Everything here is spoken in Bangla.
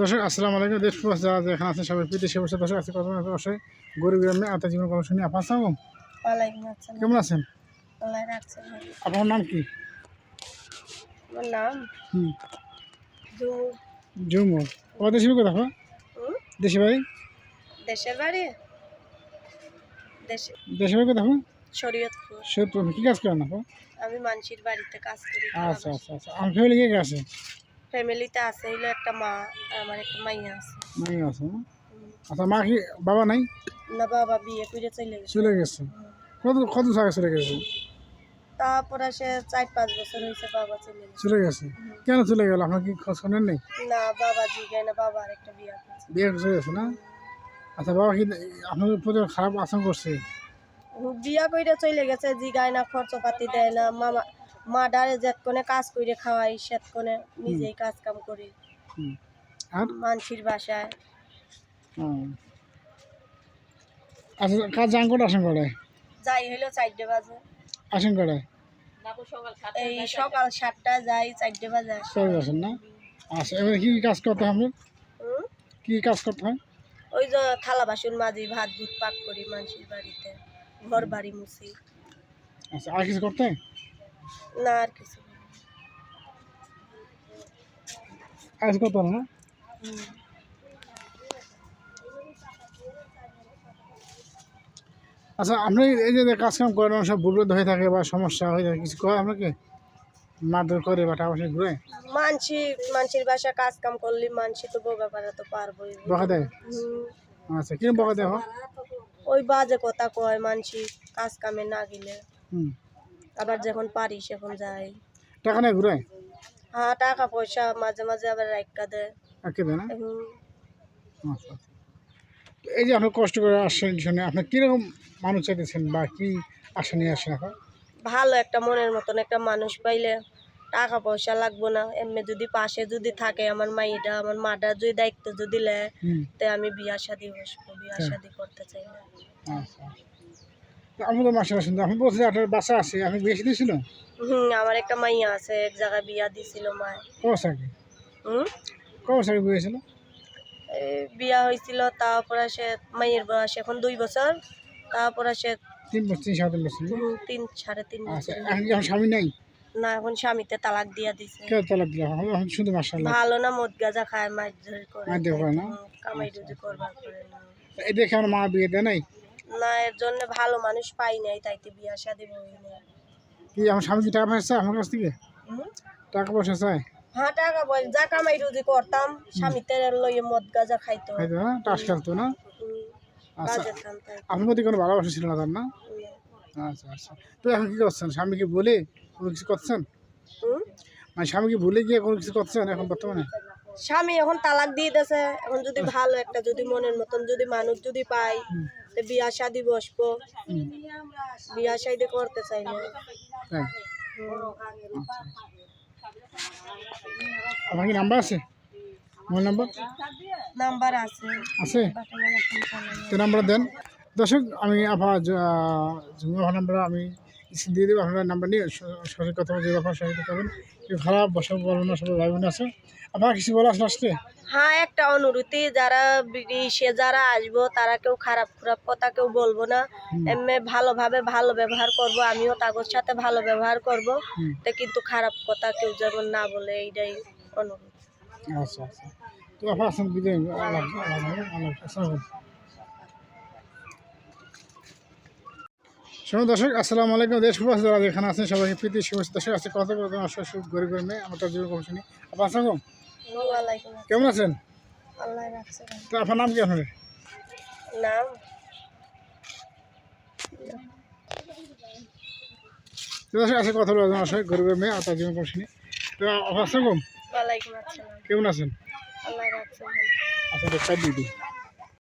দর্শক আসসালামু আলাইকুম। দেশ যারা এখানে আছেন সবাই প্রীতি সে বসে দর্শক আছে কথা অবশ্যই গরিব গ্রামে আত্মা জীবন কর্ম শুনি আপনার সালাম। কেমন আছেন। আপনার নাম কি? আমার নাম হুম। জুমু। আমার দেশে কোথা? দেশে বাড়ি? দেশের বাড়ি? দেশে দেশে বাড়ি কোথা শরীয়তপুর। সত্য কী কাজ করেন আমি মানসির বাড়িতে কাজ করি। আচ্ছা আচ্ছা আচ্ছা। আমার ফ্যামিলি কে আছে? ফ্যামিলিতে আছে হইল একটা মা আর আমার একটা মাইয়া আছে। মাই আছে না? আচ্ছা মা কি বাবা নাই? না বাবা বিয়ে করে চলে গেছে। চলে গেছে। কত কত জায়গায় চলে গেছে? তারপরে সে চার পাঁচ বছর হয়েছে বাবা চলে গেছে। চলে গেছে? কেন চলে গেল? আপনার কি খোঁজ খবর নেই? না বাবা জিগায় না বাবা আরেকটা বিয়ে করছে। বিয়ে চলে গেছে না? আচ্ছা বাবা কি আপনার প্রতি খারাপ আচরণ করছে? বিয়া কইরা চলে গেছে জিগায় না খরচপাতি দেয় না মামা মা ডারে কাজ করে খাওয়াই সেত নিজেই কাজ কাম করি আর? মানসির বাসায়। হুম। আচ্ছা কাজ যান করে আসেন করে যাই হইল চারটে বাজে। আসেন করে এই সকাল সাতটা যাই চারটে বাজে আসি। চলে আসেন না? আচ্ছা এবারে কী কাজ করতে হবে? কী কাজ করতে হয়? ওই যে থালা বাসন মাজি ভাত দুধ পাক করি মানসির বাড়িতে। ঘর বাড়ি মুছি। আচ্ছা আর কিছু করতে? হয় না আর কিছু করতে হবে না? আচ্ছা আপনি এই যে কাজ কাম করেন সব বুবরত হয়ে থাকে বা সমস্যা হয়ে থাকে কিছু কয় আপনাকে মারধর করে বা টাকা ঘুরে? মানসি মানসির বাসা কাজ কাম করলি মানসি তো বোগা করা তো পারবোই। বকা দেয়। আচ্ছা কিরম বকা দেয় ওই বাজে কথা কয় মানসি কাজ কামে না গেলে। হুম। আবার যখন পারি সেখন যাই। টাকা নেই ঘুরে? হ্যাঁ টাকা পয়সা মাঝে মাঝে আবার রাইকা দেয় আঁকে দেয় না? আচ্ছা আচ্ছা। এই যে আপনি কষ্ট করে আসছেন শুনে আপনি কীরকম মানুষ চাইতেছেন বা কি আশা নিয়ে আসেন এখন ভালো একটা মনের মতন একটা মানুষ পাইলে টাকা পয়সা লাগবো না। এমনি যদি পাশে যদি থাকে আমার মাইটা আমার মাটা যদি দায়িত্ব যদি হুম। তে আমি বিয়া শাদি বসবো বিয়া হ্যাঁ। শাদি করতে চাই না। আমি তো মাসে শুনতে আপনি বলছেন আপনার বাসা আছে আপনি বেশি দিয়েছিল হুম আমার একটা মাইয়া আছে এক জায়গায় বিয়া দিছিল মা কবসাকে হুম? কবসাকে বিয়েছিল এই বিয়া হয়েছিল তারপরে সে মাইয়ের বয়স এখন দুই বছর তারপরে সে তিন বছর তিন সাড়ে তিন বছর হুম, তিন সাড়ে তিন আচ্ছা বছর। এখন কি আমার স্বামী নাই? না এখন স্বামীতে তালাক দিয়া দিছে। কেউ তালাক দিলাম এখন শুধু মাসাল্লাহ। ভালো না মদ গাঁজা খায় মাছ ধরে করে। মারধর করে না? হুম, কামাই রুজি করবার করে না। এই দেখে আমার মা বিয়ে দেয় নাই? না এর জন্য ভালো মানুষ পাই নাই তাইতে বিয়া শাদি বই নাই কি আমার স্বামী কি টাকা পয়সা আমার কাছ থেকে? টাকা পয়সা চায় হ্যাঁ টাকা পয়সা যা কামাই রুজি করতাম স্বামীতে লইয়ে মদ গাঁজা খাইতো। খাইতো না টাস খেলতো না? আচ্ছা আপনার প্রতি কোনো ভালোবাসা ছিল না তার না? আচ্ছা আচ্ছা। তো এখন কি করছেন? স্বামীকে বলে কোনো কিছু করছেন? মানে স্বামীকে ভুলে গিয়ে কোনো কিছু করছেন এখন বর্তমানে? স্বামী এখন তালাক দিয়ে দিয়েছে। এখন যদি ভালো একটা যদি মনের মতন যদি মানুষ যদি পাই বিয়া শাদি বসবো। বিয়া শাদি করতে চাই না। কি নাম্বার আছে? মোবাইল নাম্বার নাম্বার আছে। তো নাম্বার দেন। দর্শক আমি জুমার নাম্বার আমি দিয়ে দেবো আপনার নাম্বার নিয়ে সঠিক কথা বলে আপনার সহায়তা করবেন খারাপ বসে বলবেন না সবাই ভাই বোন আছে। আপনার কিছু বলা আসলে আসতে হ্যাঁ একটা অনুরোধী যারা সে যারা আসব তারা কেউ খারাপ খারাপ কথা কেউ বলব না। এমনি ভালোভাবে ভালো ব্যবহার করব আমিও তাগর সাথে ভালো ব্যবহার করব। তা কিন্তু খারাপ কথা কেউ যেমন না বলে এইটাই অনুরোধ। আচ্ছা আচ্ছা। তো আপনার আসেন বিদায় আল্লাহ আল্লাহ আল্লাহ আসসালামু আলাইকুম। শোনো দর্শক আসসালামু আলাইকুম। দেশ প্রবাস যারা এখানে আছেন সবাইকে প্রীতি শুভেচ্ছা দর্শক আছে কথা বলতে আসলে সুখ গরিব গরিব মেয়ে। আমার তার জীবন কমিশনী আপনার আসসালাম কেমন আছেন। তো আপনার নাম কি আপনার নাম? দর্শক আছে কথা বলতে আসলে গরিবের মেয়ে আর তার জীবন কমিশনী তো আপনার আসসালাম কেমন আছেন। আচ্ছা দিই।